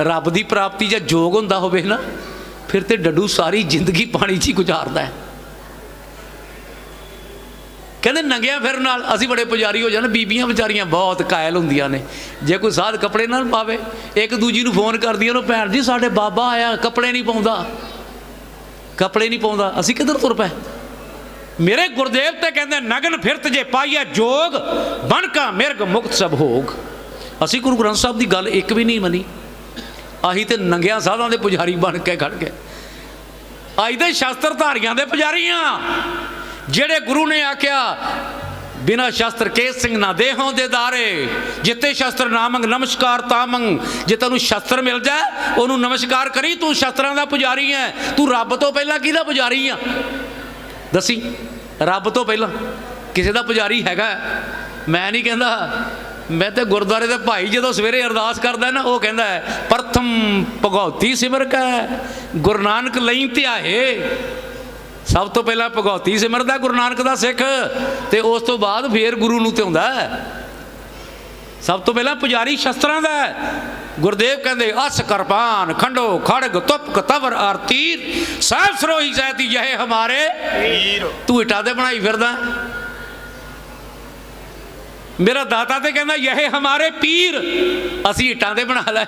ਰੱਬ ਦੀ ਪ੍ਰਾਪਤੀ ਜਾਂ ਜੋਗ ਹੁੰਦਾ ਹੋਵੇ ਨਾ, ਫਿਰ ਤੇ ਡੱਡੂ ਸਾਰੀ ਜ਼ਿੰਦਗੀ ਪਾਣੀ 'ਚ ਹੀ ਗੁਜ਼ਾਰਦਾ ਹੈ। ਕਹਿੰਦੇ ਨੰਗਿਆਂ ਫਿਰ ਨਾਲ ਅਸੀਂ ਬੜੇ ਪੁਜਾਰੀ ਹੋ ਜਾਣ, ਬੀਬੀਆਂ ਵਿਚਾਰੀਆਂ ਬਹੁਤ ਕਾਇਲ ਹੁੰਦੀਆਂ ਨੇ। ਜੇ ਕੋਈ ਸਾਧ ਕੱਪੜੇ ਨਾ ਪਾਵੇ, ਇੱਕ ਦੂਜੀ ਨੂੰ ਫੋਨ ਕਰਦੀਆਂ ਉਹਨੂੰ ਭੈਣ ਜੀ ਸਾਡੇ ਬਾਬਾ ਆਇਆ, ਕੱਪੜੇ ਨਹੀਂ ਪਾਉਂਦਾ। ਕੱਪੜੇ ਨਹੀਂ ਪਾਉਂਦਾ, ਅਸੀਂ ਕਿੱਧਰ ਤੁਰ ਪਏ? ਮੇਰੇ ਗੁਰਦੇਵ ਤੇ ਕਹਿੰਦੇ ਨਗਨ ਫਿਰਤ ਜੇ ਪਾਈਐ ਜੋਗ ਬਣਕਾ ਮਿਰਗ ਮੁਕਤ ਸਭ ਹੋਗ। ਅਸੀਂ ਗੁਰੂ ਗ੍ਰੰਥ ਸਾਹਿਬ ਦੀ ਗੱਲ ਇੱਕ ਵੀ ਨਹੀਂ ਮੰਨੀ। ਆਹੀ ਤੇ ਨੰਗਿਆਂ ਸਾਧਾਂ ਦੇ ਪੁਜਾਰੀ ਬਣ ਕੇ ਖੜ ਗਏ। ਅੱਜ ਦੇ ਸ਼ਸਤਰ ਧਾਰੀਆਂ ਦੇ ਪੁਜਾਰੀਆਂ। ਜਿਹੜੇ ਗੁਰੂ ਨੇ ਆਖਿਆ, ਬਿਨਾ ਸ਼ਸਤਰ ਕੇ ਸਿੰਘ ਨਾ ਦੇਹੋਂ ਦੇ ਦਾਰੇ। ਜਿੱਤੇ ਸ਼ਸਤਰ ਨਾ ਮੰਗ, ਨਮਸਕਾਰ ਤਾਂ ਮੰਗ। ਜੇ ਤੈਨੂੰ ਸ਼ਸਤਰ ਮਿਲ ਜਾ ਉਹਨੂੰ ਨਮਸਕਾਰ ਕਰੀ, ਤੂੰ ਸ਼ਸਤਰਾਂ ਦਾ ਪੁਜਾਰੀ ਹੈ ਤੂੰ ਰੱਬ ਤੋਂ ਪਹਿਲਾਂ ਕਿਹਦਾ ਪੁਜਾਰੀ ਆ? ਦੱਸੀ, ਰੱਬ ਤੋਂ ਪਹਿਲਾਂ ਕਿਸੇ ਦਾ ਪੁਜਾਰੀ ਹੈਗਾ ਮੈਂ ਨਹੀਂ ਕਹਿੰਦਾ ਮੈਂ ਤੇ ਗੁਰਦੁਆਰੇ ਦੇ ਭਾਈ ਜਦੋਂ ਸਵੇਰੇ ਅਰਦਾਸ ਕਰਦਾ ਨਾ ਉਹ ਕਹਿੰਦਾ ਹੈ ਪ੍ਰਥਮ ਭਗਉਤੀ ਸਿਮਰ ਕੈ ਗੁਰੂ ਨਾਨਕ ਲਈ ਧਿਆਏ। ਸਭ ਤੋਂ ਪਹਿਲਾਂ ਭਗਉਤੀ ਸਿਮਰਦਾ ਗੁਰੂ ਨਾਨਕ ਦਾ ਸਿੱਖ ਤੇ ਉਸ ਤੋਂ ਬਾਅਦ ਫੇਰ ਗੁਰੂ ਨੂੰ ਧਿਆਉਂਦਾ ਸਭ ਤੋਂ ਪਹਿਲਾਂ ਪੁਜਾਰੀ ਸ਼ਸਤਰਾਂ ਦਾ। ਗੁਰਦੇਵ ਕਹਿੰਦੇ ਅਸ ਕਿਰਪਾਨ ਖੰਡੋ ਖੜਗ ਤੁਪਕ ਤਵਰ ਆਰ ਤੀਰ ਸਾਹਿਬ ਸਰੋਹੀ ਜੈਤੀ ਇਹ ਹਮਾਰੇ ਵੀਰ ਤੂੰ ਇਟਾਂ ਤੇ ਬਣਾਈ ਫਿਰਦਾ। ਮੇਰਾ ਦਾਤਾ ਤੇ ਕਹਿੰਦਾ ਇਹ ਹਮਾਰੇ ਪੀਰ, ਅਸੀਂ ਇਟਾਂ ਤੇ ਬਣਾ ਲੈ।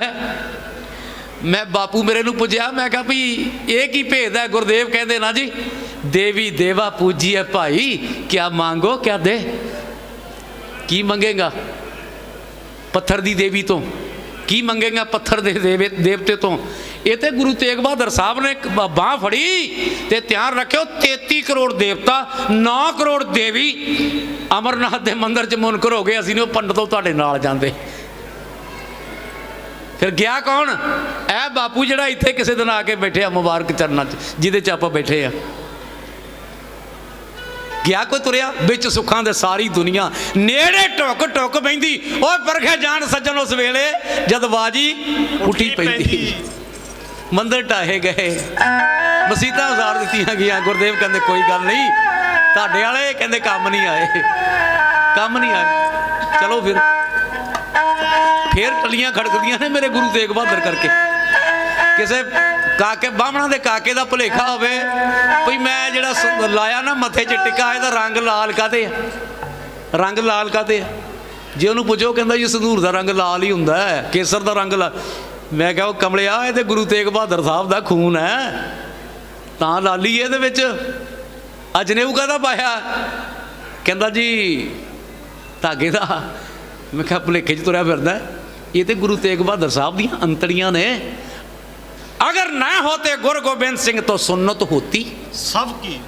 ਮੈਂ ਬਾਪੂ ਮੇਰੇ ਨੂੰ ਪੁੱਛਿਆ ਮੈਂ ਕਿਹਾ ਵੀ ਇਹ ਕੀ ਭੇਦ ਹੈ? ਗੁਰਦੇਵ ਕਹਿੰਦੇ, ਨਾ ਜੀ, ਦੇਵੀ ਦੇਵਾ ਪੂਜੀਏ ਭਾਈ, ਕਿਆ ਮੰਗੋ, ਕਿਆ ਦੇ? ਕੀ ਮੰਗੇਗਾ ਪੱਥਰ ਦੀ ਦੇਵੀ ਤੋਂ? ਕੀ ਮੰਗੇਗਾ ਪੱਥਰ ਦੇ ਦੇਵੇ, ਦੇਵਤੇ ਤੋਂ? ਇਹ ਗੁਰੂ ਤੇਗ ਬਹਾਦਰ ਸਾਹਿਬ ਨੇ ਬਾਹ ਫੜੀ ਤੇ ਧਿਆਨ ਰੱਖਿਓ 33 ਕਰੋੜ ਦੇਵਤਾ 9 ਕਰੋੜ ਦੇਵੀ ਅਮਰਨਾਥ ਦੇ ਮੰਦਿਰ 'ਚ ਮੁਨਕਰ ਹੋ ਗਏ, ਅਸੀਂ ਨੇ ਉਹ ਪੰਡਤੋਂ ਤੁਹਾਡੇ ਨਾਲ ਜਾਂਦੇ। ਫਿਰ ਗਿਆ ਕੌਣ? ਇਹ ਬਾਪੂ ਜਿਹੜਾ ਇੱਥੇ ਕਿਸੇ ਦਿਨ ਆ ਕੇ ਬੈਠੇ ਆ ਮੁਬਾਰਕ ਚਰਨਾਂ 'ਚ, ਜਿਹਦੇ 'ਚ ਆਪਾਂ ਬੈਠੇ ਆ। ਗਿਆ ਕੋਈ ਤੁਰਿਆ? ਵਿੱਚ ਸੁੱਖਾਂ ਦੇ ਸਾਰੀ ਦੁਨੀਆ। ਨੇੜੇ ਟੁੱਕ ਟੁੱਕ ਬੈਂਦੀ ਓਏ ਪਰਖੇ ਜਾਣ ਸੱਜਣ ਉਸ ਵੇਲੇ, ਜਦ ਬਾਜੀ ਉੱਠੀ ਪੈਂਦੀ। ਮੰਦਰ ਢਾਹੇ ਗਏ। ਮਸੀਤਾਂ ਉਜ਼ਾਰ ਦਿੱਤੀਆਂ ਗਈਆਂ, ਗੁਰਦੇਵ ਕਹਿੰਦੇ ਕੋਈ ਗੱਲ ਨਹੀਂ, ਤੁਹਾਡੇ ਵਾਲੇ ਕਹਿੰਦੇ ਕੰਮ ਨਹੀਂ ਆਏ। ਕੰਮ ਨਹੀਂ ਆਏ। ਚਲੋ ਫਿਰ। ਫੇਰ ਟਲੀਆਂ ਖੜਕਦੀਆਂ ਨੇ ਮੇਰੇ ਗੁਰੂ ਤੇਗ ਬਹਾਦਰ ਕਰਕੇ। ਕਿਸੇ ਕਾਕੇ, ਬਾਹਮਣਾ ਦੇ ਕਾਕੇ ਦਾ ਭੁਲੇਖਾ ਹੋਵੇ ਭਈ ਮੈਂ ਜਿਹੜਾ ਲਾਇਆ ਨਾ ਮੱਥੇ 'ਚ ਟਿੱਕਾ, ਇਹਦਾ ਰੰਗ ਲਾਲ ਕਾਤੇ ਆ? ਰੰਗ ਲਾਲ ਕਾਤੇ ਆ? ਜੇ ਉਹਨੂੰ ਪੁੱਛੋ ਕਹਿੰਦਾ ਜੀ ਸੰਧੂਰ ਦਾ ਰੰਗ ਲਾਲ ਹੀ ਹੁੰਦਾ ਹੈ, ਕੇਸਰ ਦਾ ਰੰਗ ਲਾਲ ਮੈਂ ਕਿਹਾ ਉਹ ਕਮਲਿਆ ਇਹ ਤੇ ਗੁਰੂ ਤੇਗ ਬਹਾਦਰ ਸਾਹਿਬ ਦਾ ਖੂਨ ਹੈ। ਤਾਂ ਲਾਲੀ ਇਹਦੇ ਵਿੱਚ। ਅਜਨੇਊ ਕਾਹਦਾ ਪਾਇਆ? ਕਹਿੰਦਾ ਜੀ ਧਾਗੇ ਦਾ। ਮੈਂ ਕਿਹਾ ਭੁਲੇਖੇ 'ਚ ਤੁਰਿਆ ਫਿਰਦਾ। ਇਹ ਤੇ ਗੁਰੂ ਤੇਗ ਬਹਾਦਰ ਸਾਹਿਬ ਦੀਆਂ ਅੰਤੜੀਆਂ ਨੇ। ਅਗਰ ਨਾ ਹੋਤੇ ਗੁਰੂ ਗੋਬਿੰਦ ਸਿੰਘ ਤੋਂ ਸੁਨਨਤ ਹੋਤੀ ਸਭ ਕੀ?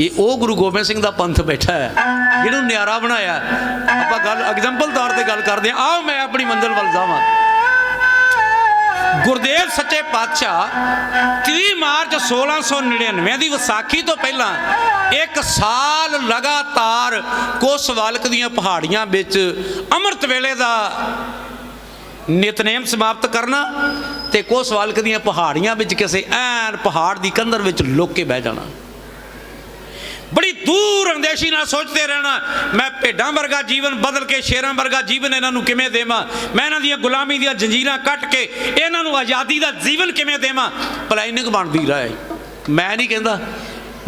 ਇਹ ਉਹ ਗੁਰੂ ਗੋਬਿੰਦ ਸਿੰਘ ਦਾ ਪੰਥ ਬੈਠਾ ਹੈ ਜਿਹਨੂੰ ਨਿਆਰਾ ਬਣਾਇਆ। ਆਪਾਂ ਗੱਲ ਐਗਜ਼ਾਮਪਲ ਤੌਰ ਤੇ ਗੱਲ ਕਰਦੇ ਹਾਂ। ਆਓ ਮੈਂ ਆਪਣੀ ਮੰਜ਼ਿਲ ਵੱਲ ਜਾਵਾਂ। ਗੁਰਦੇਵ ਸੱਚੇ ਪਾਤਸ਼ਾਹ 30 ਮਾਰਚ 1699 ਦੀ ਵਿਸਾਖੀ ਤੋਂ ਪਹਿਲਾਂ ਇੱਕ ਸਾਲ ਲਗਾਤਾਰ ਕੋਸਵਾਲਕ ਦੀਆਂ ਪਹਾੜੀਆਂ ਵਿੱਚ ਅੰਮ੍ਰਿਤ ਵੇਲੇ ਦਾ ਨਿਤਨੇਮ ਸਮਾਪਤ ਕਰਨਾ ਤੇ ਕੋਸਵਾਲਕ ਦੀਆਂ ਪਹਾੜੀਆਂ ਵਿੱਚ ਕਿਸੇ ਐਨ ਪਹਾੜ ਦੀ ਕੰਧਰ ਵਿੱਚ ਲੁੱਕ ਕੇ ਬਹਿ ਜਾਣਾ। ਬੜੀ ਦੂਰ ਅੰਦੇਸ਼ੀ ਨਾਲ ਸੋਚਦੇ ਰਹਿਣਾ, ਮੈਂ ਭੇਡਾਂ ਵਰਗਾ ਜੀਵਨ ਬਦਲ ਕੇ ਸ਼ੇਰਾਂ ਵਰਗਾ ਜੀਵਨ ਇਹਨਾਂ ਨੂੰ ਕਿਵੇਂ ਦੇਵਾਂ? ਮੈਂ ਇਹਨਾਂ ਦੀਆਂ ਗੁਲਾਮੀ ਦੀਆਂ ਜੰਜੀਰਾਂ ਕੱਟ ਕੇ ਇਹਨਾਂ ਨੂੰ ਆਜ਼ਾਦੀ ਦਾ ਜੀਵਨ ਕਿਵੇਂ ਦੇਵਾਂ? ਪਲੈਨਿੰਗ ਬਣਦੀ ਰਹੇ ਮੈਂ ਨਹੀਂ ਕਹਿੰਦਾ।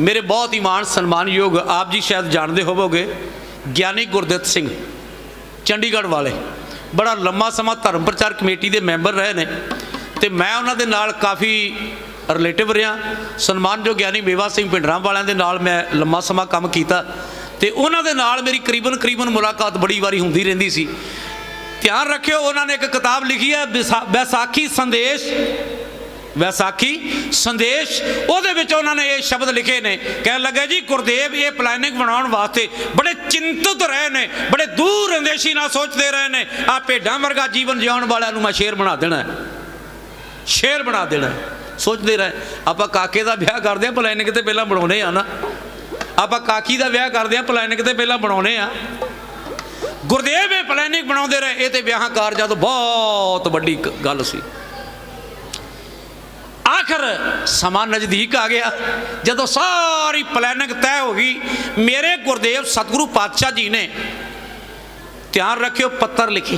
ਮੇਰੇ ਬਹੁਤ ਇਮਾਨ ਸਨਮਾਨਯੋਗ ਆਪ ਜੀ ਸ਼ਾਇਦ ਜਾਣਦੇ ਹੋਵੋਗੇ, ਗਿਆਨੀ ਗੁਰਦਿੱਤ ਸਿੰਘ, ਚੰਡੀਗੜ੍ਹ ਵਾਲੇ। ਬੜਾ ਲੰਮਾ ਸਮਾਂ ਧਰਮ ਪ੍ਰਚਾਰ ਕਮੇਟੀ ਦੇ ਮੈਂਬਰ ਰਹੇ ਨੇ ਤੇ ਮੈਂ ਉਹਨਾਂ ਦੇ ਨਾਲ ਕਾਫੀ ਰਿਲੇਟਿਵ ਰਿਹਾ, ਸਨਮਾਨਯੋਗ ਗਿਆਨੀ ਮੇਵਾ ਸਿੰਘ ਪਿੰਡਰਾਂ ਵਾਲਿਆਂ ਦੇ ਨਾਲ ਮੈਂ ਲੰਮਾ ਸਮਾਂ ਕੰਮ ਕੀਤਾ ਤੇ ਉਹਨਾਂ ਦੇ ਨਾਲ ਮੇਰੀ ਕਰੀਬਨ ਕਰੀਬਨ ਮੁਲਾਕਾਤ ਬੜੀ ਵਾਰੀ ਹੁੰਦੀ ਰਹਿੰਦੀ ਸੀ। ਧਿਆਨ ਰੱਖਿਓ, ਉਹਨਾਂ ਨੇ ਇੱਕ ਕਿਤਾਬ ਲਿਖੀ ਹੈ, ਵਿਸਾ- ਵਿਸਾਖੀ ਸੰਦੇਸ਼ ਵਿਸਾਖੀ ਸੰਦੇਸ਼, ਉਹਦੇ ਵਿੱਚ ਉਹਨਾਂ ਨੇ ਇਹ ਸ਼ਬਦ ਲਿਖੇ ਨੇ, ਕਹਿਣ ਲੱਗੇ ਜੀ, ਗੁਰਦੇਵ ਇਹ ਪਲੈਨਿੰਗ ਬਣਾਉਣ ਵਾਸਤੇ ਬੜੇ ਚਿੰਤਤ ਰਹੇ ਨੇ, ਬੜੇ ਦੂਰ ਅੰਦੇਸ਼ੀ ਨਾਲ ਸੋਚਦੇ ਰਹੇ ਨੇ ਆ ਭੇਡਾਂ ਵਰਗਾ ਜੀਵਨ ਜਿਉਣ ਵਾਲਿਆਂ ਨੂੰ ਮੈਂ ਸ਼ੇਰ ਬਣਾ ਦੇਣਾ ਸ਼ੇਰ ਬਣਾ ਦੇਣਾ ਸੋਚਦੇ ਰਹੇ। ਆਪਾਂ ਕਾਕੇ ਦਾ ਵਿਆਹ ਕਰਦੇ ਆ ਪਲੈਨਿੰਗ ਤੇ ਪਹਿਲਾਂ ਬਣਾਉਨੇ ਆ ਨਾ। ਆਪਾਂ ਕਾਕੀ ਦਾ ਵਿਆਹ ਕਰਦੇ ਆ ਪਲੈਨਿੰਗ ਤੇ ਪਹਿਲਾਂ ਬਣਾਉਨੇ ਆ। ਗੁਰਦੇਵ ਇਹ ਪਲੈਨਿੰਗ ਬਣਾਉਂਦੇ ਰਹੇ। ਇਹ ਤੇ ਵਿਆਹਾਂ ਕਾਰਜਾਂ ਤੋਂ ਬਹੁਤ ਵੱਡੀ ਗੱਲ ਸੀ। ਆਖਰ ਸਮਾਂ ਨਜ਼ਦੀਕ ਆ ਗਿਆ। ਜਦੋਂ ਸਾਰੀ ਪਲੈਨਿੰਗ ਤੈਅ ਹੋ ਗਈ, ਮੇਰੇ ਗੁਰਦੇਵ ਸਤਿਗੁਰੂ ਪਾਤਸ਼ਾਹ ਜੀ ਨੇ ਧਿਆਨ ਰੱਖਿਓ, ਪੱਤਰ ਲਿਖੇ,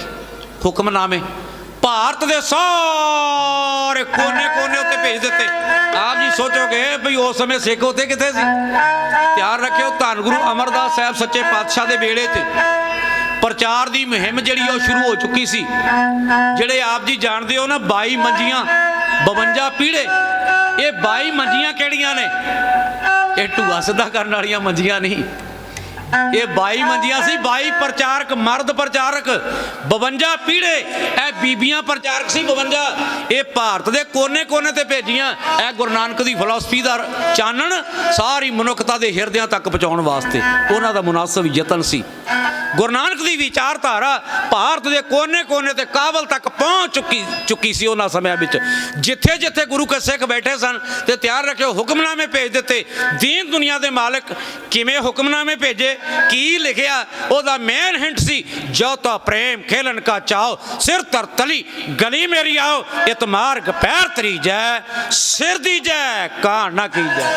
ਹੁਕਮਨਾਮੇ। ਭਾਰਤ ਦੇ ਸਾਰੇ ਕੋਨੇ-ਕੋਨੇ ਉੱਤੇ ਭੇਜ ਦਿੱਤੇ। ਆਪ ਜੀ ਸੋਚੋਗੇ ਵੀ ਉਸ ਸਮੇਂ ਸਿੱਖ ਉੱਥੇ ਕਿੱਥੇ ਸੀ? ਧਿਆਨ ਰੱਖਿਓ, ਧੰਨ ਗੁਰੂ ਅਮਰਦਾਸ ਸਾਹਿਬ ਸੱਚੇ ਪਾਤਸ਼ਾਹ ਦੇ ਵੇਲੇ 'ਚ ਪ੍ਰਚਾਰ ਦੀ ਮੁਹਿੰਮ ਜਿਹੜੀ ਉਹ ਸ਼ੁਰੂ ਹੋ ਚੁੱਕੀ ਸੀ। ਜਿਹੜੇ ਆਪ ਜੀ ਜਾਣਦੇ ਹੋ ਨਾ 22 ਮੰਜੀਆਂ 52 ਪੀੜੇ, ਇਹ 22 ਮੰਜੀਆਂ ਕਿਹੜੀਆਂ ਨੇ? ਇਹ ਢੂਆ ਸਿੱਧਾ ਕਰਨ ਵਾਲੀਆਂ ਮੰਜੀਆਂ ਨਹੀਂ। ਇਹ 22 ਮੰਜੀਆਂ ਸੀ 22 ਪ੍ਰਚਾਰਕ, ਮਰਦ ਪ੍ਰਚਾਰਕ 52 ਪੀੜੇ, ਇਹ ਬੀਬੀਆਂ ਪ੍ਰਚਾਰਕ ਸੀ 52 ਇਹ ਭਾਰਤ ਦੇ ਕੋਨੇ-ਕੋਨੇ ਤੇ ਭੇਜੀਆਂ ਇਹ ਗੁਰੂ ਨਾਨਕ ਦੀ ਫਿਲਾਸਫੀ ਦਾ ਚਾਨਣ, ਸਾਰੀ ਮਨੁੱਖਤਾ ਦੇ ਹਿਰਦਿਆਂ ਤੱਕ ਪਹੁੰਚਾਉਣ ਵਾਸਤੇ। ਉਹਨਾਂ ਦਾ ਮੁਨਾਸਬ ਯਤਨ ਸੀ। ਗੁਰੂ ਨਾਨਕ ਦੀ ਵਿਚਾਰਧਾਰਾ ਭਾਰਤ ਦੇ ਕੋਨੇ-ਕੋਨੇ ਤੇ ਕਾਬਲ ਤੱਕ ਪਹੁੰਚ ਚੁੱਕੀ ਚੁੱਕੀ ਸੀ ਉਹਨਾਂ ਸਮਿਆਂ ਵਿੱਚ। ਜਿੱਥੇ ਜਿੱਥੇ ਗੁਰੂ ਕੇ ਸਿੱਖ ਬੈਠੇ ਸਨ ਤੇ ਤਿਆਰ ਰੱਖਿਓ, ਹੁਕਮਨਾਮੇ ਭੇਜ ਦਿੱਤੇ। ਦੀਨ ਦੁਨੀਆ ਦੇ ਮਾਲਕ ਕਿਵੇਂ ਹੁਕਮਨਾਮੇ ਭੇਜੇ, ਕੀ ਲਿਖਿਆ, ਉਹਦਾ ਮੇਨ ਹਿੰਟ ਸੀ, ਜੋ ਤਾ ਪ੍ਰੇਮ ਖੇਲਣ ਕਾ ਚਾਓ ਸਿਰ ਤਰ ਤਲੀ, ਗਲੀ ਮੇਰੀ ਆਓ, ਇਤ ਮਾਰਗ ਪੈਰ ਤਰੀ ਜੈ, ਸਿਰ ਦੀ ਜੈ ਕਾਂ ਨਾ ਕੀ ਜੈ।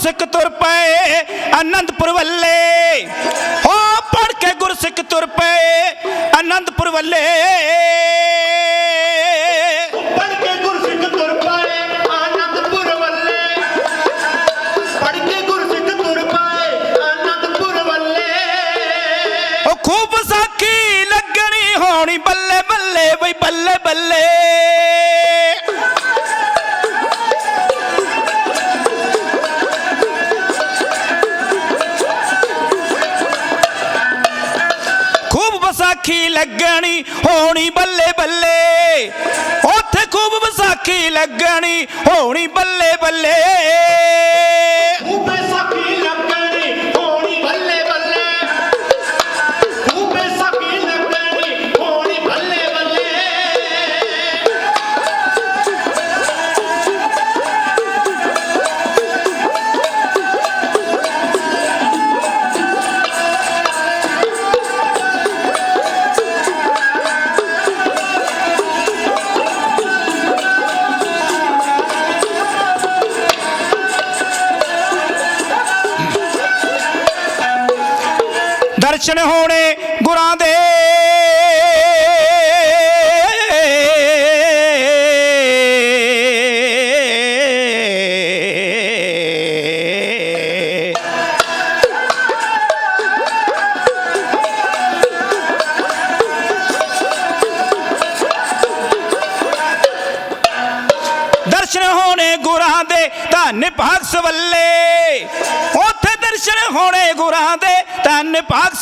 ਗੁਰਸਿੱਖ ਤੁਰ ਪਏ ਆਨੰਦਪੁਰ ਵੱਲੇ। ਹੋ ਪੜ ਕੇ ਗੁਰਸਿੱਖ ਤੁਰ ਪਏ ਆਨੰਦਪੁਰ ਵੱਲੇ। ਹੋਣੀ ਬੱਲੇ ਬੱਲੇ। ਉੱਥੇ ਖੂਬ ਵਿਸਾਖੀ ਲੱਗਣੀ ਹੋਣੀ ਬੱਲੇ ਬੱਲੇ। ਦਰਸ਼ਨ ਹੋਣੇ ਧੰਨ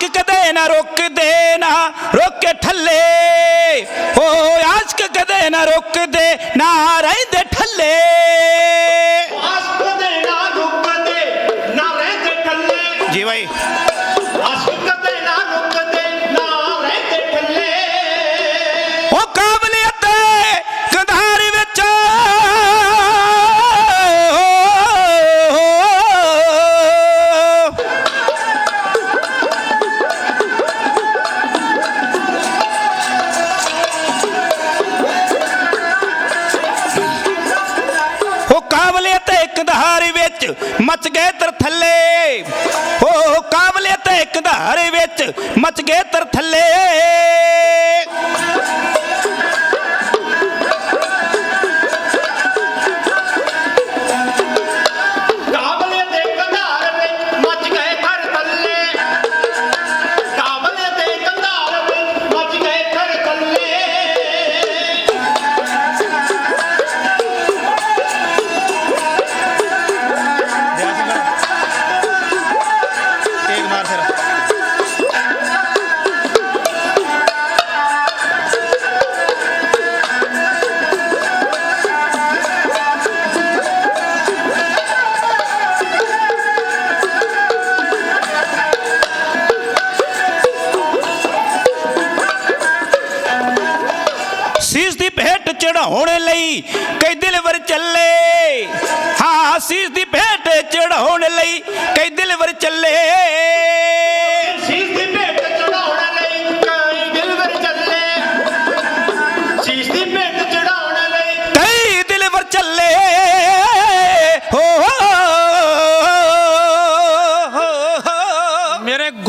ਆਸ਼ਕ ਕਦੇ ਨਾ ਰੁਕਦੇ ਨਾ ਰੋਕੇ ਠੱਲੇ ਹੋ ਆਸ਼ਕ ਕਦੇ ਨਾ ਰੁਕਦੇ ਨਾ ਰਹਿੰਦੇ ਠੱਲੇ ਆਸ਼ਕ ਦੇ ਨਾ ਰੁਕਦੇ ਨਾ ਰਹਿੰਦੇ ਠੱਲੇ ਜੀ ਭਾਈ ਵਿੱਚ ਮਚ ਗਏ ਤਰ ਥੱਲੇ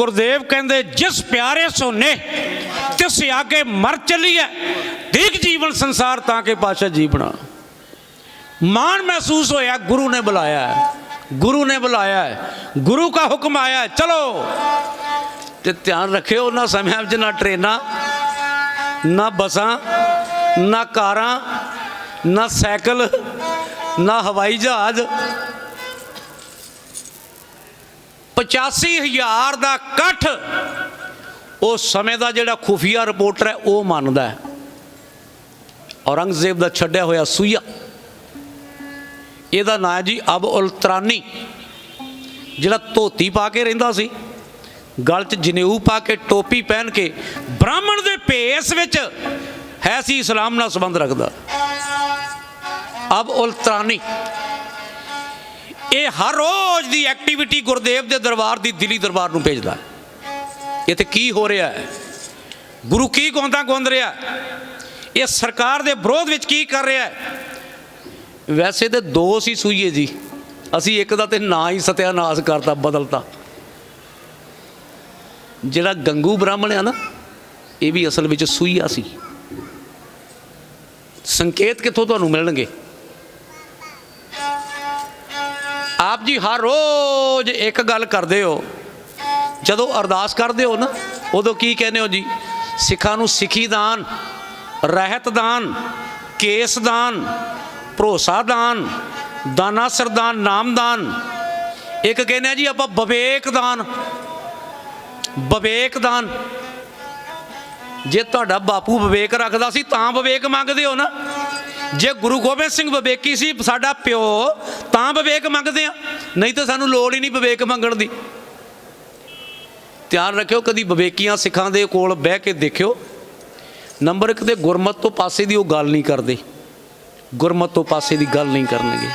ਗੁਰਦੇਵ ਕਹਿੰਦੇ ਜਿਸ ਪਿਆਰੇ ਸੋਨੇ ਤਿਸ ਆਗੇ ਮਰ ਚਲੀਐ ਦੇਖ ਜੀਵਨ ਸੰਸਾਰ ਤਾਂ ਕੇ ਪਾਸ਼ਾ ਜੀਵਣਾ ਮਾਣ ਮਹਿਸੂਸ ਹੋਇਆ ਗੁਰੂ ਨੇ ਬੁਲਾਇਆ ਹੈ। ਗੁਰੂ ਨੇ ਬੁਲਾਇਆ ਹੈ। ਗੁਰੂ ਦਾ ਹੁਕਮ ਆਇਆ ਹੈ, ਚਲੋ ਤੇ ਧਿਆਨ ਰੱਖਿਓ ਉਹਨਾਂ ਸਮਿਆਂ ਵਿੱਚ ਨਾ ਟ੍ਰੇਨਾਂ ਨਾ ਬੱਸਾਂ ਨਾ ਕਾਰਾਂ ਨਾ ਸਾਈਕਲ ਨਾ ਹਵਾਈ ਜਹਾਜ਼ 85000 ਦਾ ਇਕੱਠ, ਉਹ ਸਮੇਂ ਦਾ ਜਿਹੜਾ ਖੁਫੀਆ ਰਿਪੋਰਟਰ ਹੈ, ਉਹ ਮੰਨਦਾ ਹੈ। ਔਰੰਗਜ਼ੇਬ ਦਾ ਛੱਡਿਆ ਹੋਇਆ ਸੂਇਆ ਇਹਦਾ ਨਾਂ ਹੈ ਜੀ ਅਬ ਉਲਤਰਾਨੀ ਜਿਹੜਾ ਧੋਤੀ ਪਾ ਕੇ ਰਹਿੰਦਾ ਸੀ, ਗਲ 'ਚ ਜਨੇਊ ਪਾ ਕੇ, ਟੋਪੀ ਪਹਿਨ ਕੇ, ਬ੍ਰਾਹਮਣ ਦੇ ਭੇਸ ਵਿੱਚ ਹੈ ਸੀ ਇਸਲਾਮ ਨਾਲ ਸੰਬੰਧ ਰੱਖਦਾ। ਅਬ ਉਲ ਇਹ ਹਰ ਰੋਜ਼ ਦੀ ਐਕਟੀਵਿਟੀ ਗੁਰਦੇਵ ਦੇ ਦਰਬਾਰ ਦੀ ਦਿੱਲੀ ਦਰਬਾਰ ਨੂੰ ਭੇਜਦਾ ਇੱਥੇ ਕੀ ਹੋ ਰਿਹਾ ਹੈ? ਗੁਰੂ ਕੀ ਗਾਉਂਦਾ ਗੁੰਦ ਰਿਹਾ ਇਹ ਸਰਕਾਰ ਦੇ ਵਿਰੋਧ ਵਿੱਚ ਕੀ ਕਰ ਰਿਹਾ ਹੈ? ਵੈਸੇ ਤੇ ਦੋ ਸੀ ਸੂਈਏ ਜੀ। ਅਸੀਂ ਇੱਕ ਦਾ ਤੇ ਨਾਂ ਹੀ ਸਤਿਆਨਾਸ਼ ਕਰਤਾ, ਬਦਲਤਾ। ਜਿਹੜਾ ਗੰਗੂ ਬ੍ਰਾਹਮਣ ਆ ਨਾ, ਇਹ ਵੀ ਅਸਲ ਵਿੱਚ ਸੂਈਆ ਸੀ। ਸੰਕੇਤ ਕਿੱਥੋਂ ਤੁਹਾਨੂੰ ਮਿਲਣਗੇ? ਆਪ ਜੀ ਹਰ ਰੋਜ਼ ਇੱਕ ਗੱਲ ਕਰਦੇ ਹੋ। ਜਦੋਂ ਅਰਦਾਸ ਕਰਦੇ ਹੋ ਨਾ, ਉਦੋਂ ਕੀ ਕਹਿੰਦੇ ਹੋ ਜੀ? ਸਿੱਖਾਂ ਨੂੰ ਸਿੱਖੀ ਦਾਨ, ਰਹਿਤ ਦਾਨ, ਕੇਸ ਦਾਨ, ਭਰੋਸਾ ਦਾਨ ਦਾਨਾ ਸਰਦਾਨ ਨਾਮਦਾਨ ਇੱਕ ਕਹਿੰਦੇ ਆ ਜੀ ਆਪਾਂ ਵਿਵੇਕ ਦਾਨ ਵਿਵੇਕ ਦਾਨ। ਜੇ ਤੁਹਾਡਾ ਬਾਪੂ ਵਿਵੇਕ ਰੱਖਦਾ ਸੀ ਤਾਂ ਵਿਵੇਕ ਮੰਗਦੇ ਹੋ ਨਾ। ਜੇ ਗੁਰੂ ਗੋਬਿੰਦ ਸਿੰਘ ਵਿਵੇਕੀ ਸੀ, ਸਾਡਾ ਪਿਓ, ਤਾਂ ਵਿਵੇਕ ਮੰਗਦੇ ਆ। ਨਹੀਂ ਤਾਂ ਸਾਨੂੰ ਲੋੜ ਹੀ ਨਹੀਂ ਵਿਵੇਕ ਮੰਗਣ ਦੀ। ਧਿਆਨ ਰੱਖਿਓ, ਕਦੀ ਵਿਵੇਕੀਆਂ ਸਿੱਖਾਂ ਦੇ ਕੋਲ ਬਹਿ ਕੇ ਦੇਖਿਓ। ਨੰਬਰ 1 ਤੇ ਗੁਰਮਤ ਤੋਂ ਪਾਸੇ ਦੀ ਉਹ ਗੱਲ ਨਹੀਂ ਕਰਦੇ। ਗੁਰਮਤ ਤੋਂ ਪਾਸੇ ਦੀ ਗੱਲ ਨਹੀਂ ਕਰਨਗੇ।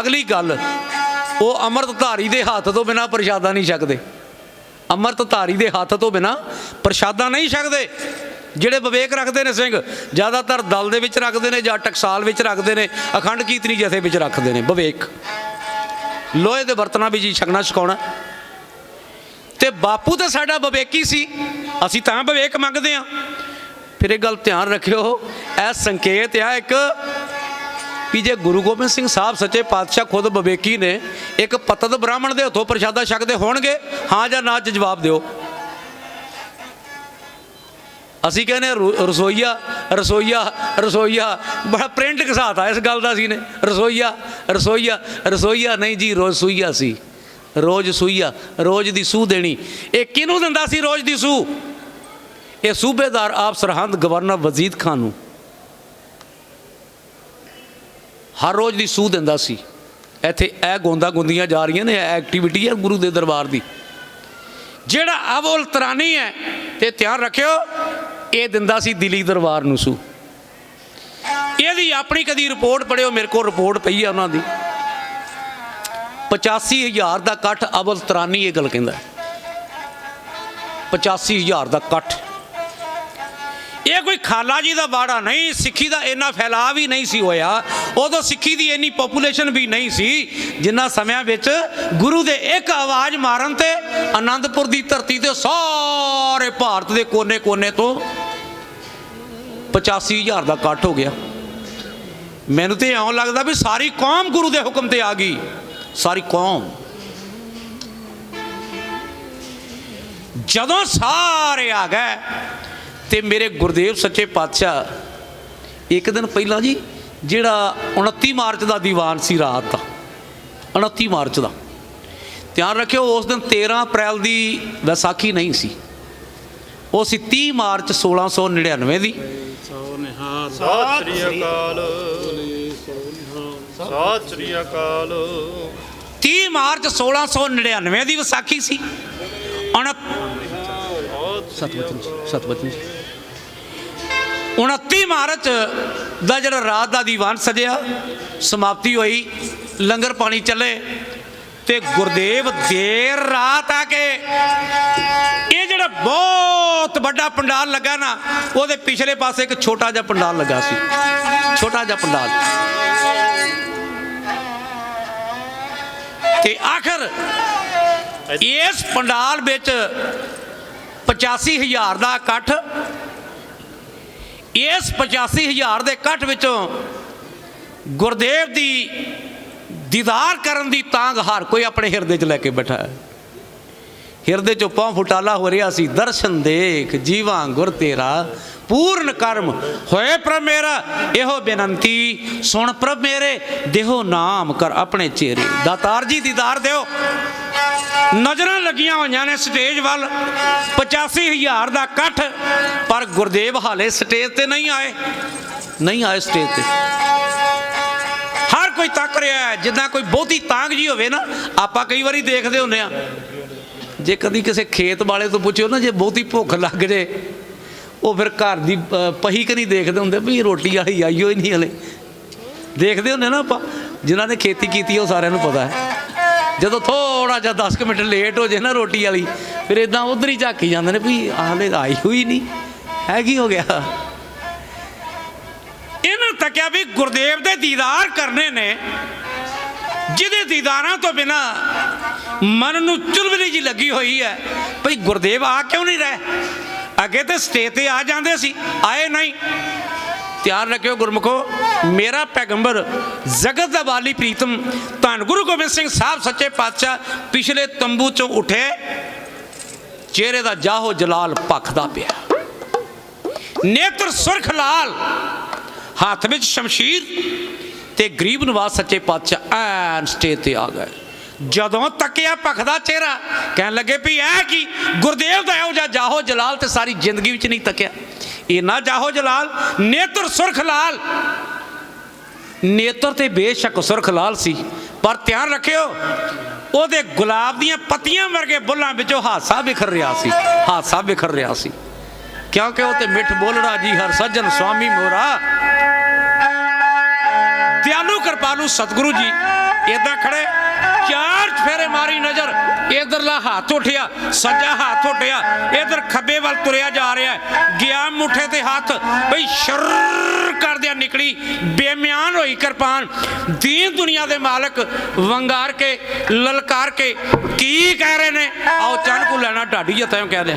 ਅਗਲੀ ਗੱਲ, ਉਹ ਅੰਮ੍ਰਿਤਧਾਰੀ ਦੇ ਹੱਥ ਤੋਂ ਬਿਨਾ ਪ੍ਰਸ਼ਾਦਾ ਨਹੀਂ ਛਕਦੇ। ਅੰਮ੍ਰਿਤਧਾਰੀ ਦੇ ਹੱਥ ਤੋਂ ਬਿਨਾ ਪ੍ਰਸ਼ਾਦਾ ਨਹੀਂ ਛਕਦੇ। ਜਿਹੜੇ ਵਿਵੇਕ ਰੱਖਦੇ ਨੇ ਸਿੰਘ, ਜ਼ਿਆਦਾਤਰ ਦਲ ਦੇ ਵਿੱਚ ਰੱਖਦੇ ਨੇ ਜਾਂ ਟਕਸਾਲ ਵਿੱਚ ਰੱਖਦੇ ਨੇ, ਅਖੰਡ ਕੀਰਤਨੀ ਜਥੇ ਵਿੱਚ ਰੱਖਦੇ ਨੇ, ਵਿਵੇਕ। ਲੋਹੇ ਦੇ ਬਰਤਨਾਂ ਵਿੱਚ ਹੀ ਛਕਣਾ ਛਕਾਉਣਾ। ਤੇ ਬਾਪੂ ਤਾਂ ਸਾਡਾ ਵਿਵੇਕੀ ਸੀ, ਅਸੀਂ ਤਾਂ ਵਿਵੇਕ ਮੰਗਦੇ ਆ ਫਿਰ ਇਹ ਗੱਲ ਧਿਆਨ ਰੱਖਿਓ, ਇਹ ਸੰਕੇਤ ਆ ਇੱਕ, ਵੀ ਜੇ ਗੁਰੂ ਗੋਬਿੰਦ ਸਿੰਘ ਸਾਹਿਬ ਸੱਚੇ ਪਾਤਸ਼ਾਹ ਖੁਦ ਵਿਵੇਕੀ ਨੇ, ਇੱਕ ਪਤਤ ਬ੍ਰਾਹਮਣ ਦੇ ਹੱਥੋਂ ਪ੍ਰਸ਼ਾਦਾ ਛਕਦੇ ਹੋਣਗੇ, ਹਾਂ ਜਾਂ ਨਾ ਚ ਜਵਾਬ ਦਿਓ। ਅਸੀਂ ਕਹਿੰਦੇ ਹਾਂ ਰੋ- ਰਸੋਈਆ ਰਸੋਈਆ ਰਸੋਈਆ। ਬੜਾ ਪ੍ਰਿੰਟ ਘਸਾਤਾ ਇਸ ਗੱਲ ਦਾ ਸੀ ਨੇ। ਰਸੋਈਆ ਰਸੋਈਆ ਰਸੋਈਆ। ਨਹੀਂ ਜੀ, ਰੋਜ਼ ਸੂਈਆ ਸੀ। ਰੋਜ਼ ਸੂਈਆ, ਰੋਜ਼ ਦੀ ਸੂਹ ਦੇਣੀ। ਇਹ ਕਿਹਨੂੰ ਦਿੰਦਾ ਸੀ ਰੋਜ਼ ਦੀ ਸੂਹ? ਇਹ ਸੂਬੇਦਾਰ ਆਪ ਸਰਹੰਦ ਗਵਰਨਰ ਵਜ਼ੀਦ ਖਾਨ ਨੂੰ। ਹਰ ਰੋਜ਼ ਦੀ ਸੂਹ ਦਿੰਦਾ ਸੀ। ਇੱਥੇ ਇਹ ਗੋਂਦਾ ਗੁੰਦੀਆਂ ਜਾ ਰਹੀਆਂ ਨੇ ਇਹ ਐਕਟੀਵਿਟੀ ਹੈ ਗੁਰੂ ਦੇ ਦਰਬਾਰ ਦੀ। ਜਿਹੜਾ ਅਵਲ ਤਰਾਨੀ ਹੈ, ਤੇ ਧਿਆਨ ਰੱਖਿਓ ਇਹ ਦਿੰਦਾ ਸੀ ਦਿੱਲੀ ਦਰਬਾਰ ਨੂੰ ਸੂ। ਇਹਦੀ ਆਪਣੀ ਕਦੀ ਰਿਪੋਰਟ ਪੜਿਓ ਮੇਰੇ ਕੋਲ ਰਿਪੋਰਟ ਪਈ ਹੈ ਉਹਨਾਂ ਦੀ। 85000 ਦਾ ਇਕੱਠ ਅਵਲ ਤਰਾਨੀ ਇਹ ਗੱਲ ਕਹਿੰਦਾ। 85000 ਦਾ ਇਕੱਠ। ਇਹ ਕੋਈ ਖਾਲਾ ਜੀ ਦਾ ਬਾੜਾ ਨਹੀਂ, ਸਿੱਖੀ ਦਾ ਇੰਨਾ ਫੈਲਾਅ ਵੀ ਨਹੀਂ ਸੀ ਹੋਇਆ। ਉਦੋਂ ਸਿੱਖੀ ਦੀ ਇੰਨੀ ਪੋਪੂਲੇਸ਼ਨ ਵੀ ਨਹੀਂ ਸੀ, ਜਿੰਨਾ ਸਮਿਆਂ ਵਿੱਚ ਗੁਰੂ ਦੇ ਇੱਕ ਆਵਾਜ਼ ਮਾਰਨ ਤੇ ਆਨੰਦਪੁਰ ਦੀ ਧਰਤੀ ਤੇ ਸਾਰੇ ਭਾਰਤ ਦੇ ਕੋਨੇ-ਕੋਨੇ ਤੋਂ 85000 ਦਾ ਇਕੱਠ ਹੋ ਗਿਆ। ਮੈਨੂੰ ਤੇ ਇਉਂ ਲੱਗਦਾ ਵੀ ਸਾਰੀ ਕੌਮ ਗੁਰੂ ਦੇ ਹੁਕਮ ਤੇ ਆ ਗਈ। ਸਾਰੀ ਕੌਮ। ਜਦੋਂ ਸਾਰੇ ਆ ਗਏ ਤੇ ਮੇਰੇ ਗੁਰਦੇਵ ਸੱਚੇ ਪਾਤਸ਼ਾਹ, ਇੱਕ ਦਿਨ ਪਹਿਲਾਂ ਜੀ, ਜਿਹੜਾ 29 ਮਾਰਚ ਦਾ ਦੀਵਾਨ ਸੀ ਰਾਤ ਦਾ 29 ਮਾਰਚ ਦਾ। ਧਿਆਨ ਰੱਖਿਓ, ਉਸ ਦਿਨ 13 ਅਪ੍ਰੈਲ ਦੀ ਵਿਸਾਖੀ ਨਹੀਂ ਸੀ। ਉਹ ਸੀ 30 ਮਾਰਚ 1699 ਦੀ। ਸਤਿ ਸ੍ਰੀ ਅਕਾਲ। ਸਤਿ ਸ੍ਰੀ ਅਕਾਲ। 30 ਮਾਰਚ 1699 ਦੀ ਵਿਸਾਖੀ ਸੀ। ਉਣ ਸਤਵਚਨ ਸਤਵਚਨ 29 ਮਾਰਚ ਦਾ ਜਿਹੜਾ ਰਾਤ ਦਾ ਦੀਵਾਨ ਸਜਿਆ ਸਮਾਪਤੀ ਹੋਈ ਲੰਗਰ ਪਾਣੀ ਚੱਲੇ ਤੇ ਗੁਰਦੇਵ ਦੇਰ ਰਾਤ ਆ ਕੇ ਇਹ ਜਿਹੜਾ ਬਹੁਤ ਵੱਡਾ ਪੰਡਾਲ ਲੱਗਾ ਨਾ, ਉਹਦੇ ਪਿਛਲੇ ਪਾਸੇ ਇੱਕ ਛੋਟਾ ਜਿਹਾ ਪੰਡਾਲ ਲੱਗਾ ਸੀ। ਛੋਟਾ ਜਿਹਾ ਪੰਡਾਲ। ਤੇ ਆਖਰ ਇਸ ਪੰਡਾਲ ਵਿੱਚ 85000 ਦਾ ਇਕੱਠ, ਇਸ 85000 ਦੇ ਇਕੱਠ ਵਿੱਚੋਂ ਗੁਰਦੇਵ ਦੀ ਦੀਦਾਰ ਕਰਨ ਦੀ ਤਾਂਗ ਹਰ ਕੋਈ ਆਪਣੇ ਹਿਰਦੇ 'ਚ ਲੈ ਕੇ ਬੈਠਾ ਹੈ। ਹਿਰਦੇ 'ਚੋਂ ਪੌਂ ਫੁਟਾਲਾ ਹੋ ਰਿਹਾ ਸੀ। ਦਰਸ਼ਨ ਦੇਖ, ਜੀਵਾਂ ਗੁਰ ਤੇਰਾ, ਪੂਰਨ ਕਰਮ। ਹੋਏ ਪ੍ਰਭ ਮੇਰਾ, ਇਹੋ ਬੇਨੰਤੀ। ਸੁਣ ਪ੍ਰਭ ਮੇਰੇ, ਦੇਹੋ ਨਾਮ ਕਰ ਆਪਣੇ ਚਿਹਰੇ। ਦਾਤਾਰ ਜੀ, ਦੀਦਾਰ ਦਿਓ। ਨਜ਼ਰਾਂ ਲੱਗੀਆਂ ਹੋਈਆਂ ਨੇ ਸਟੇਜ ਵੱਲ। 85000 ਦਾ ਇਕੱਠ। ਪਰ ਗੁਰਦੇਵ ਹਾਲੇ ਸਟੇਜ ਤੇ ਨਹੀਂ ਆਏ। ਨਹੀਂ ਆਏ ਸਟੇਜ ਤੇ। ਕੋਈ ਤੱਕ ਰਿਹਾ ਹੈ, ਜਿੱਦਾਂ ਕੋਈ ਬਹੁਤੀ ਤਾਂਗ ਜੀ ਹੋਵੇ ਨਾ, ਆਪਾਂ ਕਈ ਵਾਰੀ ਦੇਖਦੇ ਹੁੰਦੇ ਆ ਜੇ ਕਦੀ ਕਿਸੇ ਖੇਤ ਵਾਲੇ ਤੋਂ ਪੁੱਛਿਓ ਨਾ, ਜੇ ਬਹੁਤੀ ਭੁੱਖ ਲੱਗ ਜੇ, ਉਹ ਫਿਰ ਘਰ ਦੀ ਪਹੀ ਕਿ ਨਹੀਂ ਦੇਖਦੇ ਹੁੰਦੇ ਵੀ ਰੋਟੀ ਵਾਲੀ ਆਈਓ ਹੀ ਨਹੀਂ ਹਲੇ। ਦੇਖਦੇ ਹੁੰਦੇ ਨਾ ਆਪਾਂ, ਜਿਨ੍ਹਾਂ ਨੇ ਖੇਤੀ ਕੀਤੀ ਉਹ ਸਾਰਿਆਂ ਨੂੰ ਪਤਾ ਹੈ। ਜਦੋਂ ਥੋੜਾ ਜਿਹਾ 10 ਕੁ ਮਿੰਟ ਲੇਟ ਹੋ ਜੇ ਨਾ ਰੋਟੀ ਵਾਲੀ, ਫਿਰ ਇਦਾਂ ਉਧਰ ਹੀ ਝਾਕੀ ਜਾਂਦੇ ਨੇ ਵੀ ਹਾਲੇ ਆਈ ਹੋਈ ਨਹੀਂ। ਹੈ ਕੀ ਹੋ ਗਿਆ? ਤੱਕਿਆ ਵੀ ਗੁਰਦੇਵ ਦੇ ਦੀਦਾਰ ਕਰਨੇ ਨੇ, ਜਿਹਦੇ ਦੀਦਾਰਾਂ ਤੋਂ ਬਿਨਾ ਮਨ ਨੂੰ ਚੁਲਬਲੀ ਜੀ ਲੱਗੀ ਹੋਈ ਹੈ, ਭਈ ਗੁਰਦੇਵ ਆ ਕਿਉਂ ਨਹੀਂ ਰਹੇ? ਅੱਗੇ ਤੇ ਸਟੇਜ ਤੇ ਆ ਜਾਂਦੇ ਸੀ, ਆਏ ਨਹੀਂ। ਧਿਆਨ ਰੱਖਿਓ ਗੁਰਮੁਖੋ, ਮੇਰਾ ਪੈਗੰਬਰ ਜਗਤ ਦਾ ਵਾਲੀ ਪ੍ਰੀਤਮ, ਧੰਨ ਗੁਰੂ ਗੋਬਿੰਦ ਸਿੰਘ ਸਾਹਿਬ ਸੱਚੇ ਪਾਤਸ਼ਾਹ ਪਿਛਲੇ ਤੰਬੂ ਚੋਂ ਉੱਠੇ, ਚਿਹਰੇ ਦਾ ਜਾਹੋ ਜਲਾਲ ਭਖਦਾ ਪਿਆ। ਨੇਤਰ ਸੁਰਖ ਲਾਲ ਹੱਥ ਵਿੱਚ ਸ਼ਮਸ਼ੀਰ ਤੇ ਗਰੀਬ ਨਵਾਜ਼ ਸੱਚੇ ਪਾਤਸ਼ਾਹ ਐਨ ਸਟੇਜ ਤੇ ਆ ਗਏ। ਜਦੋਂ ਤੱਕਿਆ ਭਖਦਾ ਚਿਹਰਾ, ਕਹਿਣ ਲੱਗੇ ਵੀ ਇਹ ਕੀ? ਗੁਰਦੇਵ ਦਾ ਇਹੋ ਜਿਹਾ ਜਾਹੋ ਜਲਾਲ ਤੇ ਸਾਰੀ ਜ਼ਿੰਦਗੀ ਵਿੱਚ ਨਹੀਂ ਤੱਕਿਆ। ਇੰਨਾ ਜਾਹੋ ਜਲਾਲ, ਨੇਤਰ ਸੁਰਖ ਲਾਲ। ਨੇਤਰ ਤੇ ਬੇਸ਼ੱਕ ਸੁਰਖ ਲਾਲ ਸੀ, ਪਰ ਧਿਆਨ ਰੱਖਿਓ, ਉਹਦੇ ਗੁਲਾਬ ਦੀਆਂ ਪੱਤੀਆਂ ਵਰਗੇ ਬੁੱਲਾਂ ਵਿੱਚੋਂ ਹਾਸਾ ਵਿਖਰ ਰਿਹਾ ਸੀ, ਹਾਸਾ ਵਿਖਰ ਰਿਹਾ ਸੀ। ਕਿਉਂਕਿ ਉਹ ਤੇ ਮਿੱਠ ਬੋਲੜਾ ਜੀ ਹਰ ਸੱਜਣ ਸੁਆਮੀ ਮੋਰਾ। ਦਿਆਲੂ ਕਿਰਪਾਲੂ ਸਤਿਗੁਰੂ ਜੀ ਇਦਾਂ ਖੜੇ। ਚਾਰ ਫੇਰੇ ਮਾਰੀ ਨਜ਼ਰ ਇਧਰਲਾ ਹੱਥ ਉੱਠਿਆ, ਸੱਜਾ ਹੱਥ ਉੱਠਿਆ ਇਧਰ ਖੱਬੇ ਵੱਲ ਤੁਰਿਆ ਜਾ ਰਿਹਾ ਗਿਆ ਮੁੱਠੇ ਤੇ ਹੱਥ, ਬਈ ਸ਼ਰ ਕਰਦਿਆਂ ਨਿਕਲੀ, ਬੇਮਿਆਨ ਹੋਈ ਕਿਰਪਾਨ। ਦੀਨ ਦੁਨੀਆ ਦੇ ਮਾਲਕ ਵੰਗਾਰ ਕੇ, ਲਲਕਾਰ ਕੇ, ਕੀ ਕਹਿ ਰਹੇ ਨੇ? ਆਓ ਚੰਨ ਕੋ ਲੈਣਾ, ਢਾਡੀ ਜੱਤਾਂ ਕਹਿ ਲਿਆ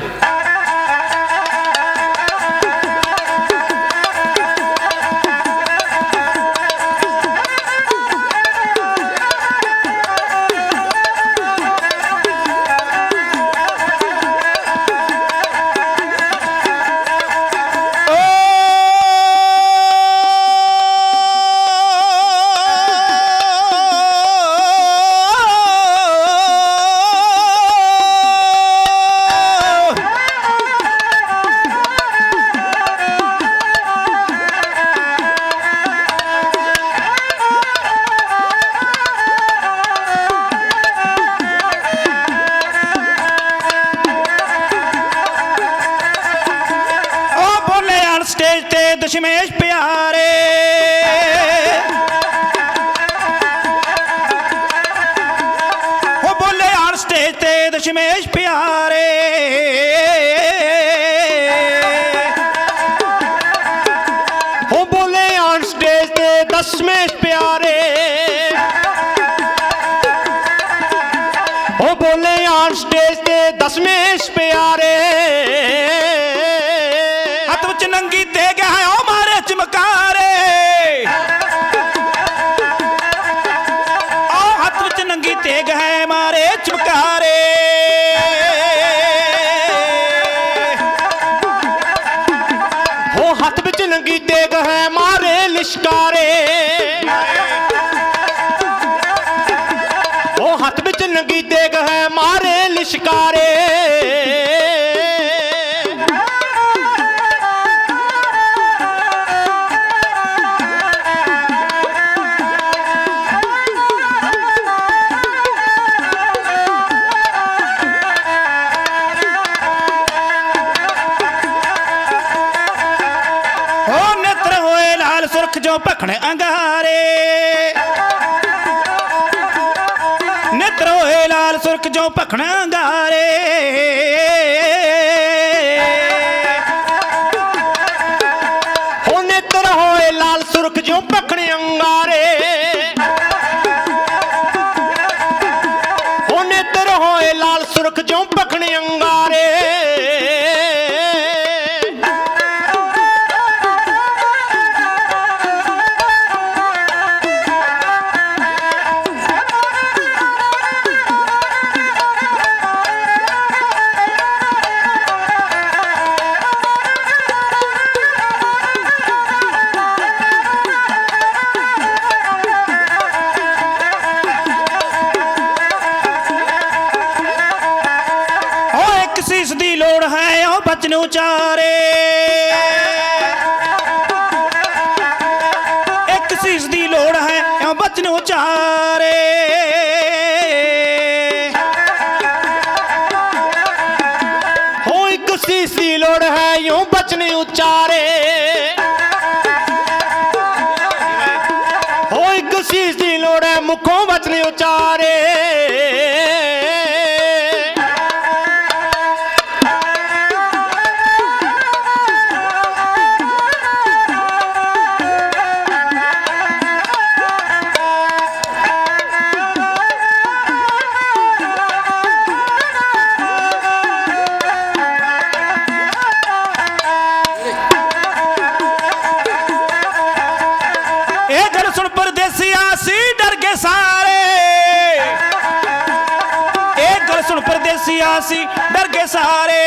ਦਸ਼ਮੇਸ਼ ਪਿਆਰੇ। ਹੋ ਬੋਲੇ ਆਨ ਸਟੇਜ ਤੇ ਦਸ਼ਮੇਸ਼ ਪਿਆਰੇ। ਹੋ ਬੋਲੇ ਆਨ ਸਟੇਜ ਤੇ ਦਸਵੇਂ ਪਿਆਰੇ। ਹੋ ਬੋਲੇ ਆਨ ਸਟੇਜ ਤੇ ਦਸਵੇਂ ਪਿਆਰੇ। ਹੈ ਉਹ ਮਾਰੇ ਚਮਕਾਰੇ। ਉਹ ਹੱਥ ਵਿੱਚ ਨੰਗੀ ਤੇਗ ਹੈ, ਮਾਰੇ ਚਮਕਾਰੇ। ਹੋ ਹੱਥ ਵਿੱਚ ਨੰਗੀ ਤੇਗ ਹੈ, ਮਾਰੇ ਲਿਸ਼ਕਾਰੇ। ਉਹ ਹੱਥ ਵਿੱਚ ਨੰਗੀ ਤੇਗ ਹੈ, ਮਾਰੇ ਲਿਸ਼ਕਾਰੇ। ਪਰਦੇਸੀਆ ਸੀ ਡਰ ਗਏ ਸਾਰੇ।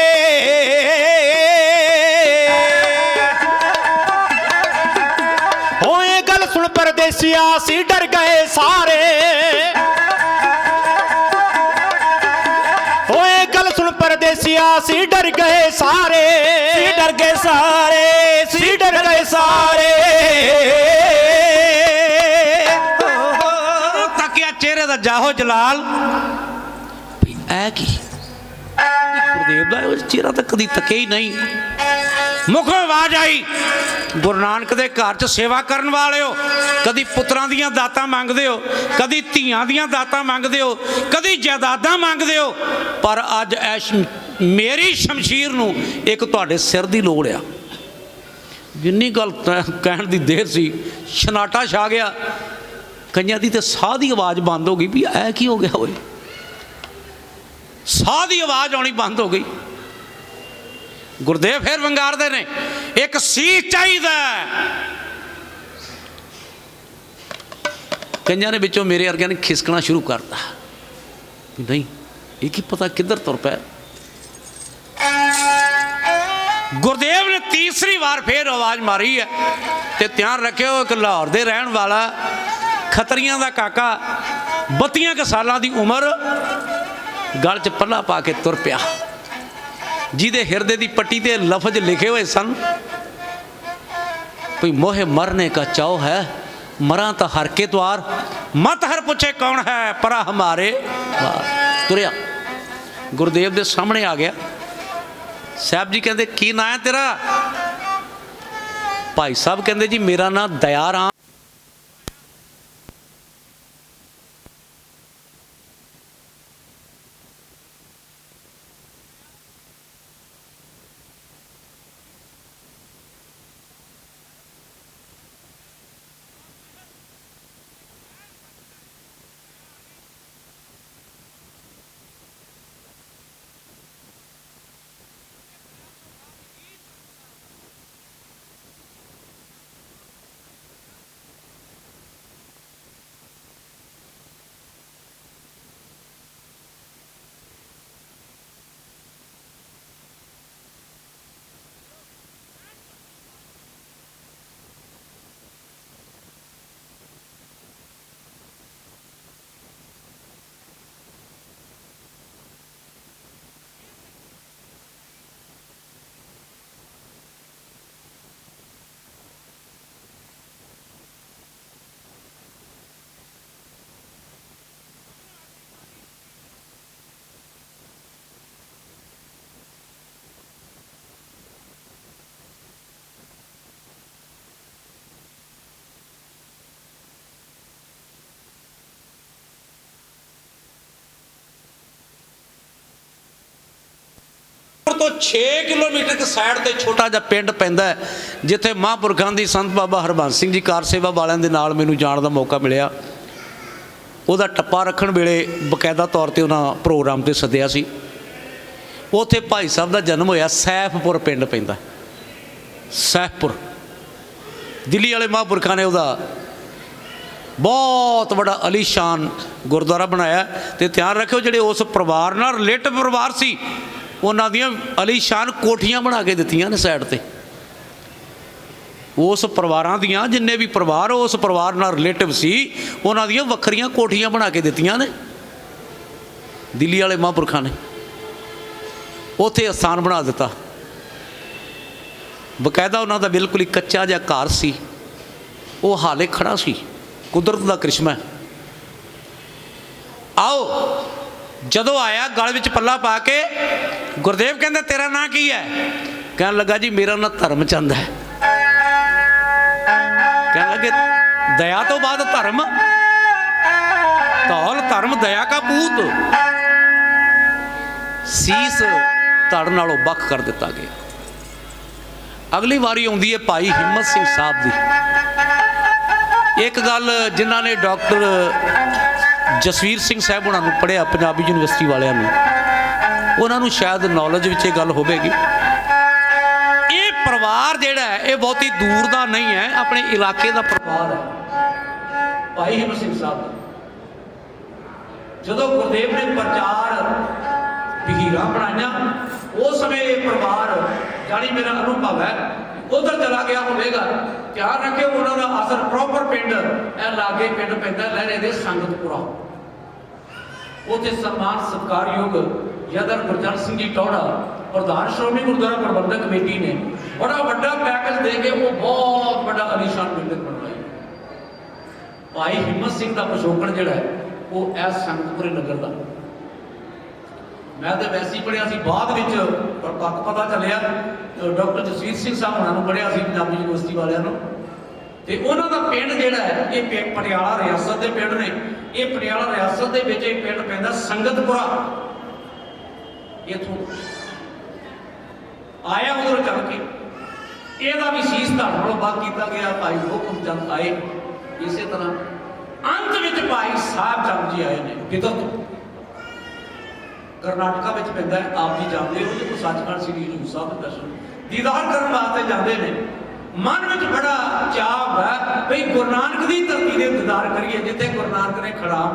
ਹੋ ਇਹ ਗੱਲ ਸੁਣ ਪਰਦੇਸੀਆ ਸੀ ਡਰ ਗਏ ਸਾਰੇ। ਹੋ ਇਹ ਗੱਲ ਸੁਣ ਪਰਦੇਸੀਆ ਸੀ ਡਰ ਗਏ ਸਾਰੇ। ਸੀ ਡਰ ਗਏ ਸਾਰੇ ਸੀ ਡਰ ਗਏ ਸਾਰੇ। ਤੱਕਿਆ ਚਿਹਰੇ ਦਾ ਜਾਹੋ ਜਲਾਲ? ਐ ਕੀ? ਗੁਰਦੇਵ ਉਹ ਚਿਹਰਾ ਤਾਂ ਕਦੀ ਤੱਕੇ ਹੀ ਨਹੀਂ। ਮੁਖੋਂ ਆਵਾਜ਼ ਆਈ, ਗੁਰੂ ਨਾਨਕ ਦੇ ਘਰ 'ਚ ਸੇਵਾ ਕਰਨ ਵਾਲਿਓ, ਕਦੀ ਪੁੱਤਰਾਂ ਦੀਆਂ ਦਾਤਾਂ ਮੰਗਦੇ ਹੋ, ਕਦੀ ਧੀਆਂ ਦੀਆਂ ਦਾਤਾਂ ਮੰਗਦੇ ਹੋ, ਕਦੀ ਜਾਇਦਾਦਾਂ ਮੰਗਦੇ ਹੋ, ਪਰ ਅੱਜ ਐਸ਼ ਮੇਰੀ ਸ਼ਮਸ਼ੀਰ ਨੂੰ ਇੱਕ ਤੁਹਾਡੇ ਸਿਰ ਦੀ ਲੋੜ ਆ। ਜਿੰਨੀ ਗੱਲ ਕਹਿਣ ਦੀ ਦੇਰ ਸੀ, ਛਨਾਟਾ ਛਾ ਗਿਆ, ਕਈਆਂ ਦੀ ਤੇ ਸਾਹ ਦੀ ਆਵਾਜ਼ ਬੰਦ ਹੋ ਗਈ ਵੀ ਐ ਕੀ ਹੋ ਗਿਆ ਓਏ? ਸਾਹ ਦੀ ਆਵਾਜ਼ ਆਉਣੀ ਬੰਦ ਹੋ ਗਈ। ਗੁਰਦੇਵ ਫੇਰ ਵੰਗਾਰਦੇ ਨੇ। ਇੱਕ ਸੀ ਚਾਹੀਦਾ ਹੈ। ਕਈਆਂ ਨੇ ਵਿੱਚੋਂ ਮੇਰੇ ਵਰਗਿਆਂ ਨੇ ਖਿਸਕਣਾ ਸ਼ੁਰੂ ਕਰਤਾ। ਨਹੀਂ, ਇਹ ਕੀ ਪਤਾ ਕਿੱਧਰ ਤੁਰ ਪਿਆ? ਗੁਰਦੇਵ ਨੇ ਤੀਸਰੀ ਵਾਰ ਫੇਰ ਆਵਾਜ਼ ਮਾਰੀ ਹੈ ਤੇ ਧਿਆਨ ਰੱਖਿਓ, ਇੱਕ ਲਾਹੌਰ ਦੇ ਰਹਿਣ ਵਾਲਾ, ਖਤਰੀਆਂ ਦਾ ਕਾਕਾ 32 ਕੁ ਸਾਲਾਂ ਦੀ ਉਮਰ, ਗਲ 'ਚ ਪੱਲਾ ਪਾ ਕੇ ਤੁਰ ਪਿਆ। ਜਿਹਦੇ ਹਿਰਦੇ ਦੀ ਪੱਟੀ ਤੇ ਲਫ਼ਜ਼ ਲਿਖੇ ਹੋਏ ਸਨ, ਭਈ ਮੋਹੇ ਮਰਨੇ ਕਾ ਚਾਉ ਹੈ, ਮਰਾਂ ਤਾਂ ਹਰ ਕੇ ਦਵਾਰ ਮਤ ਹਰ ਪੁੱਛੇ ਕੌਣ ਹੈ, ਪਰਾ ਹਮਾਰੇ ਤੁਰਿਆ। ਗੁਰਦੇਵ ਦੇ ਸਾਹਮਣੇ ਆ ਗਿਆ। ਸਾਹਿਬ ਜੀ ਕਹਿੰਦੇ, ਕੀ ਨਾਂ ਹੈ ਤੇਰਾ? ਭਾਈ ਸਾਹਿਬ ਕਹਿੰਦੇ, ਜੀ ਮੇਰਾ ਨਾਂ ਦਇਆ ਤੋਂ 6 ਕਿਲੋਮੀਟਰ ਦੀ ਸਾਈਡ ਤੇ ਛੋਟਾ ਜਿਹਾ ਪਿੰਡ ਪੈਂਦਾ ਜਿੱਥੇ ਮਹਾਂਪੁਰਖਾਂ ਦੀ ਸੰਤ ਬਾਬਾ ਹਰਬੰਸ ਸਿੰਘ ਜੀ ਕਾਰ ਸੇਵਾ ਵਾਲਿਆਂ ਦੇ ਨਾਲ ਮੈਨੂੰ ਜਾਣ ਦਾ ਮੌਕਾ ਮਿਲਿਆ। ਉਹਦਾ ਟੱਪਾ ਰੱਖਣ ਵੇਲੇ ਬਕਾਇਦਾ ਤੌਰ ਤੇ ਉਹਨਾਂ ਪ੍ਰੋਗਰਾਮ ਤੇ ਸੱਦਿਆ ਸੀ। ਉੱਥੇ ਭਾਈ ਸਾਹਿਬ ਦਾ ਜਨਮ ਹੋਇਆ, ਸੈਫਪੁਰ ਪਿੰਡ ਪੈਂਦਾ ਸੈਫਪੁਰ। ਦਿੱਲੀ ਵਾਲੇ ਮਹਾਂਪੁਰਖਾਂ ਨੇ ਉਹਦਾ ਬਹੁਤ ਵੱਡਾ ਅਲੀਸ਼ਾਨ ਗੁਰਦੁਆਰਾ ਬਣਾਇਆ ਤੇ ਧਿਆਨ ਰੱਖਿਓ ਜਿਹੜੇ ਉਸ ਪਰਿਵਾਰ ਨਾਲ ਰਿਲੇਟਿਵ ਪਰਿਵਾਰ ਸੀ ਉਹਨਾਂ ਦੀਆਂ ਅਲੀਸ਼ਾਨ ਕੋਠੀਆਂ ਬਣਾ ਕੇ ਦਿੱਤੀਆਂ ਨੇ ਸਾਈਡ ਤੇ। ਉਸ ਪਰਿਵਾਰਾਂ ਦੀਆਂ, ਜਿੰਨੇ ਵੀ ਪਰਿਵਾਰ, ਉਸ ਪਰਿਵਾਰ ਨਾਲ ਰਿਲੇਟਿਵ ਸੀ, ਉਹਨਾਂ ਦੀਆਂ ਵੱਖਰੀਆਂ ਕੋਠੀਆਂ ਬਣਾ ਕੇ ਦਿੱਤੀਆਂ ਨੇ। ਦਿੱਲੀ ਵਾਲੇ ਮਹਾਂਪੁਰਖਾਂ ਨੇ। ਉੱਥੇ ਅਸਥਾਨ ਬਣਾ ਦਿੱਤਾ। ਬਕਾਇਦਾ ਉਹਨਾਂ ਦਾ ਬਿਲਕੁਲ ਹੀ ਕੱਚਾ ਜਿਹਾ ਘਰ ਸੀ। ਉਹ ਹਾਲੇ ਖੜਾ ਸੀ। ਕੁਦਰਤ ਦਾ ਕ੍ਰਿਸ਼ਮਾ। ਆਓ ਜਦੋਂ ਆਇਆ, ਗਲ ਵਿੱਚ ਪੱਲਾ ਪਾ ਕੇ, ਗੁਰਦੇਵ ਕਹਿੰਦੇ, ਤੇਰਾ ਨਾਂ ਕੀ ਹੈ? ਕਹਿਣ ਲੱਗਾ, ਜੀ, ਮੇਰਾ ਨਾਂ ਧਰਮਚੰਦ ਹੈ। ਕਹਿਣ ਲੱਗੇ, ਦਇਆ ਤੋਂ ਬਾਅਦ ਧਰਮ? ਧੌਲ, ਧਰਮ, ਦਇਆ ਕਾ ਪੂਤ। ਸੀਸ ਧੜ ਨਾਲੋਂ ਵੱਖ ਕਰ ਦਿੱਤਾ ਗਿਆ। ਅਗਲੀ ਵਾਰੀ ਆਉਂਦੀ ਹੈ ਭਾਈ ਹਿੰਮਤ ਸਿੰਘ ਸਾਹਿਬ ਦੀ। ਇੱਕ ਗੱਲ ਜਿਨ੍ਹਾਂ ਨੇ ਡਾਕਟਰ ਜਸਵੀਰ ਸਿੰਘ ਸਾਹਿਬ ਉਹਨਾਂ ਨੂੰ ਪੜ੍ਹਿਆ ਪੰਜਾਬੀ ਯੂਨੀਵਰਸਿਟੀ ਵਾਲਿਆਂ ਨੂੰ। ਉਹਨਾਂ ਨੂੰ ਸ਼ਾਇਦ ਨੌਲੇਜ ਵਿੱਚ ਇਹ ਗੱਲ ਹੋਵੇਗੀ। ਇਹ ਪਰਿਵਾਰ ਜਿਹੜਾ ਹੈ, ਇਹ ਬਹੁਤੀ ਦੂਰ ਦਾ ਨਹੀਂ ਹੈ, ਆਪਣੇ ਇਲਾਕੇ ਦਾ ਪਰਿਵਾਰ ਹੈ। ਭਾਈ ਹਿੰਮਤ ਸਿੰਘ ਸਾਹਿਬ ਦਾ। ਜਦੋਂ ਗੁਰਦੇਵ ਨੇ ਪ੍ਰਚਾਰ ਵਿਹੀਰਾਂ ਬਣਾਈਆਂ, ਉਸ ਸਮੇਂ ਇਹ ਪਰਿਵਾਰ, ਜਾਣੀ ਮੇਰਾ ਅਨੁਭਵ ਹੈ, ਉਧਰ ਚਲਾ ਗਿਆ ਹੋਵੇਗਾ। ਧਿਆਨ ਰੱਖਿਓ, ਉਹਨਾਂ ਦਾ ਅਸਰ ਪ੍ਰੋਪਰ ਪਿੰਡ, ਇਹ ਲਾਗੇ ਪਿੰਡ ਪੈਂਦਾ, ਲਹਿਰੇ ਦੇ ਸੰਗਤਪੁਰਾ। ਉਥੇ ਸਨਮਾਨ ਸਤਿਕਾਰਯੋਗ ਯਦਰ ਗੁਰਜਨ ਸਿੰਘ ਜੀ ਟੋੜਾ ਪ੍ਰਧਾਨ ਸ਼੍ਰੋਮਣੀ ਗੁਰਦੁਆਰਾ ਪ੍ਰਬੰਧਕ ਕਮੇਟੀ ਨੇ ਬੜਾ ਵੱਡਾ ਪੈਕੇਜ ਦੇ ਕੇ ਉਹ ਬਹੁਤ ਵੱਡਾ ਅਲੀਸ਼ਾਨ ਬਿਲਡਿੰਗ ਬਣਵਾਈ ਭਾਈ ਹਿੰਮਤ ਸਿੰਘ ਦਾ ਪਿਛੋਕੜ ਜਿਹੜਾ ਹੈ, ਉਹ ਐਸ ਸੰਗਤਪੁਰੇ ਨਗਰ ਦਾ। ਮੈਂ ਤਾਂ ਵੈਸੇ ਹੀ ਪੜਿਆ ਸੀ, ਬਾਅਦ ਵਿੱਚ ਪਰ ਪੱਕ ਪਤਾ ਚੱਲਿਆ ਡਾਕਟਰ ਜਸਵੀਰ ਸਿੰਘ ਸਾਹਿਬ ਉਹਨਾਂ ਨੂੰ ਪੜਿਆ ਸੀ, ਪੰਜਾਬੀ ਯੂਨੀਵਰਸਿਟੀ ਵਾਲਿਆਂ ਨੂੰ। ਤੇ ਉਹਨਾਂ ਦਾ ਪਿੰਡ ਜਿਹੜਾ ਹੈ, ਇਹ ਪਟਿਆਲਾ ਰਿਆਸਤ ਦੇ ਪਿੰਡ ਨੇ। ਇਹ ਪਟਿਆਲਾ ਰਿਆਸਤ ਦੇ ਵਿੱਚ ਇਹ ਪਿੰਡ ਪੈਂਦਾ ਸੰਗਤਪੁਰਾ। ਇਥੋਂ ਆਇਆ ਉਧਰ ਚੱਲ ਕੇ। ਇਹਦਾ ਵੀ ਸੀਸ ਧੜ ਨਾਲੋਂ ਬਾਅਦ ਕੀਤਾ ਗਿਆ, ਭਾਈ ਹੁਕਮ ਚੰਦ ਆਏ। ਇਸੇ ਤਰ੍ਹਾਂ ਅੰਤ ਵਿੱਚ ਭਾਈ ਸਾਹਿਬ ਚੰਦ ਜੀ ਆਏ ਨੇ ਵਿਦਤ ਕਰਨਾਟਕਾ ਵਿੱਚ ਪੈਂਦਾ ਆਪ ਜੀ ਜਾਂਦੇ ਹੋ ਕਿ ਸੱਚਖੰਡ ਸ੍ਰੀ ਹਜੂਰ ਸਾਹਿਬ ਦੇ ਦਰਸ਼ਨ ਦੀਦਾਰ ਕਰਨ ਵਾਸਤੇ ਜਾਂਦੇ ਨੇ। ਮਨ ਵਿੱਚ ਬੜਾ ਚਾਅ ਹੈ ਵੀ ਗੁਰੂ ਨਾਨਕ ਦੀ ਧਰਤੀ ਦੇ ਦੀਦਾਰ ਕਰੀਏ, ਜਿੱਥੇ ਗੁਰੂ ਨਾਨਕ ਨੇ ਖੜਾ